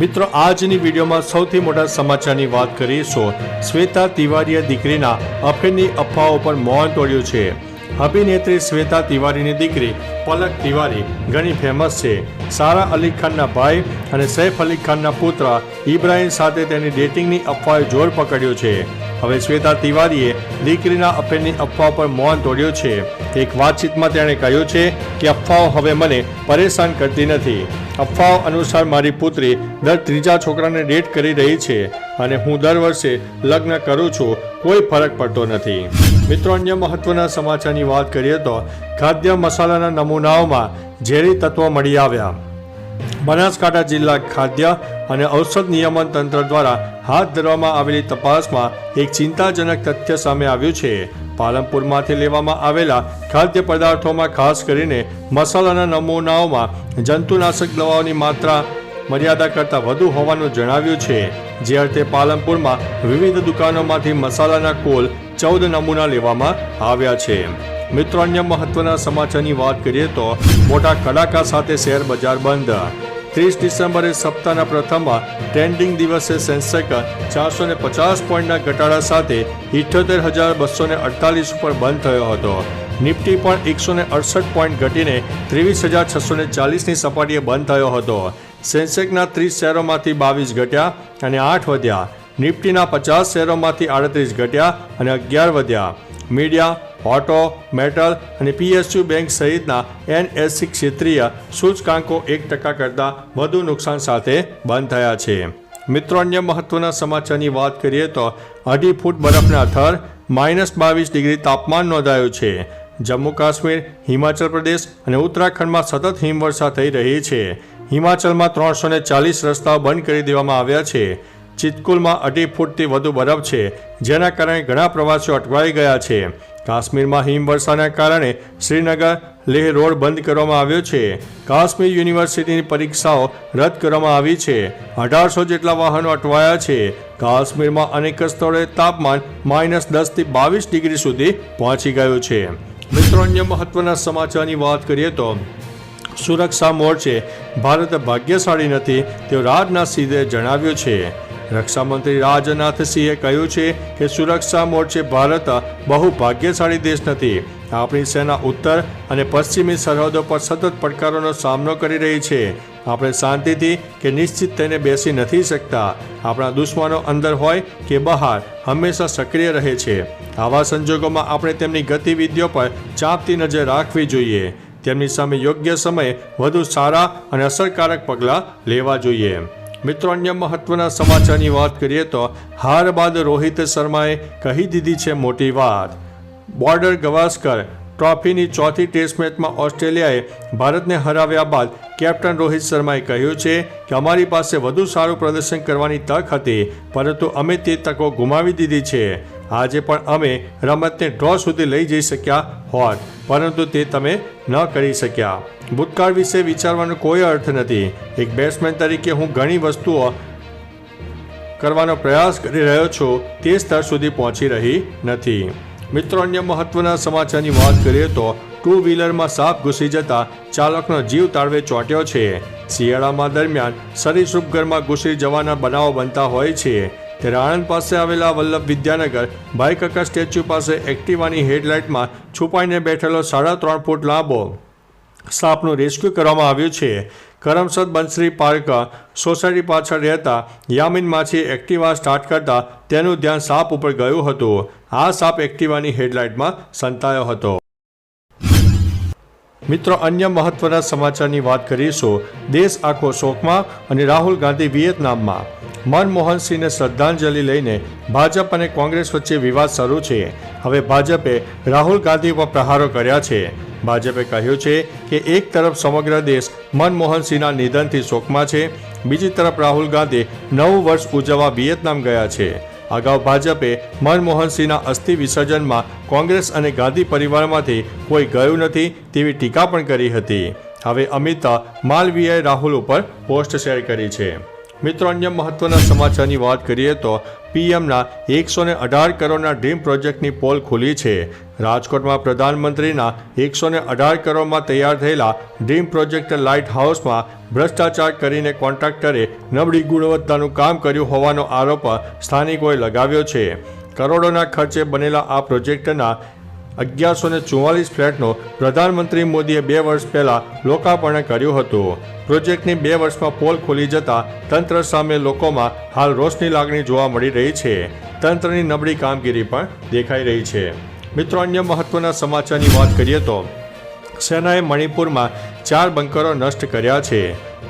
મિત્રો, આજની વિડીયોમાં સૌથી મોટા સમાચારની વાત કરીશું શ્વેતા તિવારીએ દીકરીના અફેરની અફવાઓ પર મૌન તોડ્યું છે. અભિનેત્રી શ્વેતા તિવારીની દીકરી પલક તિવારી ઘણી ફેમસ છે. સારા અલી ખાનના ભાઈ અને સૈફ અલી ખાનના પુત્ર ઇબ્રાહિમ સાથે તેની ડેટિંગની અફવાએ જોર પકડ્યો છે. હવે શ્વેતા તિવારીએ દીકરીના અફેરની અફવા પર મૌન તોડ્યું છે. એક વાતચીતમાં તેણે કહ્યું છે કે અફવાઓ હવે મને પરેશાન કરતી નથી. અફવાઓ અનુસાર મારી પુત્રી દર ત્રીજા છોકરાને ડેટ કરી રહી છે અને હું દર વર્ષે લગ્ન કરું છું, કોઈ ફરક પડતો નથી. મિત્રો, અન્ય મહત્વના સમાચારની વાત કરીએ તો ખાદ્ય મસાલાના નમૂનાઓમાં ઝેરી તત્વો મળી આવ્યા. બનાસકાંઠા જિલ્લા ખાદ્ય અને ઔષધ નિયમન તંત્ર દ્વારા હાથ ધરવામાં આવેલી તપાસમાં એક ચિંતાજનક તથ્ય સામે આવ્યું છે. પાલનપુરમાંથી લેવામાં આવેલા ખાદ્ય પદાર્થોમાં ખાસ કરીને મસાલાના નમૂનાઓમાં જંતુનાશક દવાઓની માત્રા મર્યાદા કરતાં વધુ હોવાનું જણાવ્યું છે. જે અર્થે પાલનપુરમાં વિવિધ દુકાનોમાંથી મસાલાના કુલ ચૌદ નમૂના લેવામાં આવ્યા છે. મિત્રો અન્ય મહત્વના સમાચારની વાત કરીએ તો મોટા કડાકા સાથે શેર બજાર બંધ. ત્રીસ ડિસેમ્બરે સપ્તાહના પ્રથમ ટ્રેન્ડિંગ દિવસે સેન્સેક ચારસો ને પચાસ પોઈન્ટના ઘટાડા સાથે ઇઠ્યોતેર હજાર બસો ને અડતાલીસ ઉપર બંધ થયો હતો. નિફ્ટી પણ એકસો ને અડસઠ પોઈન્ટ ઘટીને ત્રેવીસ હજાર છસો ને ચાલીસની સપાટીએ બંધ થયો હતો. સેન્સેકના ત્રીસ શેરોમાંથી બાવીસ ઘટ્યા અને આઠ વધ્યા. નિફ્ટીના પચાસ શેરોમાંથી આડત્રીસ ઘટ્યા અને અગિયાર વધ્યા. મીડિયા, ઓટો, મેટલ અને પીએસયુ બેંક સહિતના એનએસસી ક્ષેત્રીય સૂચકાંકો એક ટકા કરતાં વધુ નુકસાન સાથે બંધ થયા છે. મિત્રો, અન્ય મહત્વના સમાચારની વાત કરીએ તો અઢી ફૂટ બરફના થર માઇનસ બાવીસ ડિગ્રી તાપમાન નોંધાયું છે. જમ્મુ કાશ્મીર, હિમાચલ પ્રદેશ અને ઉત્તરાખંડમાં સતત હિમવર્ષા થઈ રહી છે. હિમાચલમાં ત્રણસો ચાલીસ રસ્તાઓ બંધ કરી દેવામાં આવ્યા છે. ચિતકુલમાં અઢી ફૂટથી વધુ બરફ છે, જેના કારણે ઘણા પ્રવાસીઓ અટવાઈ ગયા છે. કાશ્મીરમાં હિમવર્ષાના કારણે શ્રીનગર લેહ રોડ બંધ કરવામાં આવ્યો છે. કાશ્મીર યુનિવર્સિટીની પરીક્ષાઓ રદ કરવામાં આવી છે. અઢારસો જેટલા વાહનો અટવાયા છે. કાશ્મીરમાં અનેક સ્થળોએ તાપમાન માઇનસ દસથી બાવીસ ડિગ્રી સુધી પહોંચી ગયું છે. મિત્રો, અન્ય મહત્વના સમાચારની વાત કરીએ તો, સુરક્ષા મોરચે ભારત ભાગ્યશાળી નથી તેવું રાજનાથ સિંહે જણાવ્યું છે. રક્ષામંત્રી રાજનાથ સિંહે કહ્યું છે કે સુરક્ષા મોરચે ભારત બહુ ભાગ્યશાળી દેશ નથી. આપણી સેના ઉત્તર અને પશ્ચિમી સરહદો પર સતત પડકારોનો સામનો કરી રહી છે. આપણે શાંતિથી કે નિશ્ચિત થઈને બેસી નથી શકતા. આપણા દુશ્મનો અંદર હોય કે બહાર હંમેશા સક્રિય રહે છે. આવા સંજોગોમાં આપણે તેમની ગતિવિધિઓ પર ચાંપતી નજર રાખવી જોઈએ. તેમની સામે યોગ્ય સમયે વધુ સારા અને અસરકારક પગલાં લેવા જોઈએ. મિત્રો, અન્ય મહત્વના સમાચારની વાત કરીએ તો હાર બાદ રોહિત શર્માએ કહી દીધી છે મોટી વાત. બોર્ડર ગવાસ્કર ટ્રોફીની ચોથી ટેસ્ટ મેચમાં ઓસ્ટ્રેલિયાએ ભારતને હરાવ્યા બાદ કેપ્ટન રોહિત શર્માએ કહ્યું છે કે અમારી પાસે વધુ સારું પ્રદર્શન કરવાની તક હતી, પરંતુ અમે તે તકો ગુમાવી દીધી છે. આજે પણ અમે રમતને ડ્રો સુધી લઈ જઈ શક્યા હોત, પરંતુ તે તમે ન કરી શક્યા. ભૂતકાળ વિશે વિચારવાનો કોઈ અર્થ નથી. એક બેટ્સમેન તરીકે હું ઘણી વસ્તુઓ કરવાનો પ્રયાસ કરી રહ્યો છું, તે સ્તર સુધી પહોંચી રહી નથી. મિત્રો, અન્ય મહત્વના સમાચારની વાત કરીએ તો ટુ વ્હીલરમાં સાપ ઘૂસી જતા ચાલકનો જીવ તાળવે ચોંટ્યો છે. શિયાળામાં દરમિયાન સરીસૃપ ઘરમાં ઘૂસી જવાના બનાવો બનતા હોય છે. ત્યારે આણંદ પાસે આવેલા વલ્લભ વિદ્યાનગર ભાઈકાકા સ્ટેચ્યુ પાસે એક્ટિવાની હેડલાઇટમાં છુપાઈને બેઠેલો સાડા ત્રણ ફૂટ લાંબો સાપનું રેસ્ક્યુ કરવામાં આવ્યું છે. કરમસદ બંસરી પાર્ક સોસાયટી પાછળ રહેતા યામીન માછી એક્ટિવા સ્ટાર્ટ કરતા તેનું ધ્યાન સાપ ઉપર ગયું હતું. આ સાપ એક્ટિવાની હેડલાઇટમાં સંતાયો હતો. મિત્રો, અન્ય મહત્વના સમાચારની વાત કરીશું. દેશ આખો શોકમાં અને રાહુલ ગાંધી વિયેતનામમાં. મનમોહન સિંહને શ્રદ્ધાંજલિ લઈને ભાજપ અને કોંગ્રેસ વચ્ચે વિવાદ શરૂ છે. હવે ભાજપે રાહુલ ગાંધી પર પ્રહારો કર્યા છે. ભાજપે કહ્યું છે કે એક તરફ સમગ્ર દેશ મનમોહન સિંહના નિધનથી શોકમાં છે, બીજી તરફ રાહુલ ગાંધી નવું વર્ષ ઉજવવા વિયેતનામ ગયા છે. અગાઉ ભાજપે મનમોહનસિંહના અસ્થિ વિસર્જનમાં કોંગ્રેસ અને ગાંધી પરિવારમાંથી કોઈ ગયું નથી તેવી ટીકા પણ કરી હતી. હવે અમિત માલવીયાએ રાહુલ ઉપર પોસ્ટ શેર કરી છે. મિત્રો, અન્ય મહત્વના સમાચારની વાત કરીએ તો પીએમના એકસો ને અઢાર કરોડના ડ્રીમ પ્રોજેક્ટની પોલ ખુલી છે. રાજકોટમાં પ્રધાનમંત્રીના એકસો ને અઢાર કરોડમાં તૈયાર થયેલા ડ્રીમ પ્રોજેક્ટ લાઇટ હાઉસમાં ભ્રષ્ટાચાર કરીને કોન્ટ્રાક્ટરે નબળી ગુણવત્તાનું કામ કર્યું હોવાનો આરોપ સ્થાનિકોએ લગાવ્યો છે. કરોડોના ખર્ચે બનેલા આ પ્રોજેક્ટના અગિયારસો ને ચુમ્માલીસ ફ્લેટનો પ્રધાનમંત્રી મોદીએ બે વર્ષ પહેલાં લોકાર્પણ કર્યું હતું. પ્રોજેક્ટની બે વર્ષમાં પોલ ખોલી જતા તંત્ર સામે લોકોમાં હાલ રોષની લાગણી જોવા મળી રહી છે. તંત્રની નબળી કામગીરી પણ દેખાઈ રહી છે. મિત્રો, અન્ય મહત્વના સમાચારની વાત કરીએ તો, સેનાએ મણિપુરમાં ચાર બંકરો નષ્ટ કર્યા છે.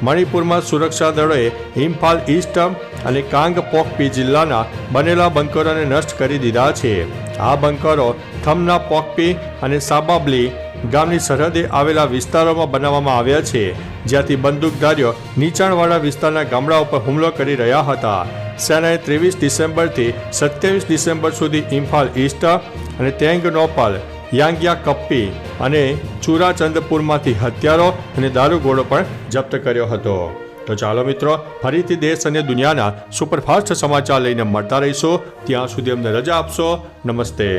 મણિપુરમાં સુરક્ષા દળોએ ઇમ્ફાલ ઈસ્ટ અને કાંગ પોકપી જિલ્લાના બનેલા બંકરોને નષ્ટ કરી દીધા છે. આ બંકરો થમના પોકપી અને સાબાબલી ગામની સરહદે આવેલા વિસ્તારોમાં બનાવવામાં આવ્યા છે. જ્યાંથી બંદૂકધારીઓ નીચાણવાળા વિસ્તારના ગામડા ઉપર હુમલો કરી રહ્યા હતા. સેનાએ ત્રેવીસ ડિસેમ્બરથી સત્યાવીસ ડિસેમ્બર સુધી ઇમ્ફાલ ઈસ્ટ અને તેંગનોપાલ, યાંગ્યા, કપ્પી અને ચુરાચંદપુરમાંથી હથિયારો અને દારૂગોળો પણ જપ્ત કર્યો હતો. તો ચાલો મિત્રો, ફરીથી દેશ અને દુનિયાના સુપરફાસ્ટ સમાચાર લઈને મળતા રહીશું. ત્યાં સુધી અમને રજા આપશો. નમસ્તે.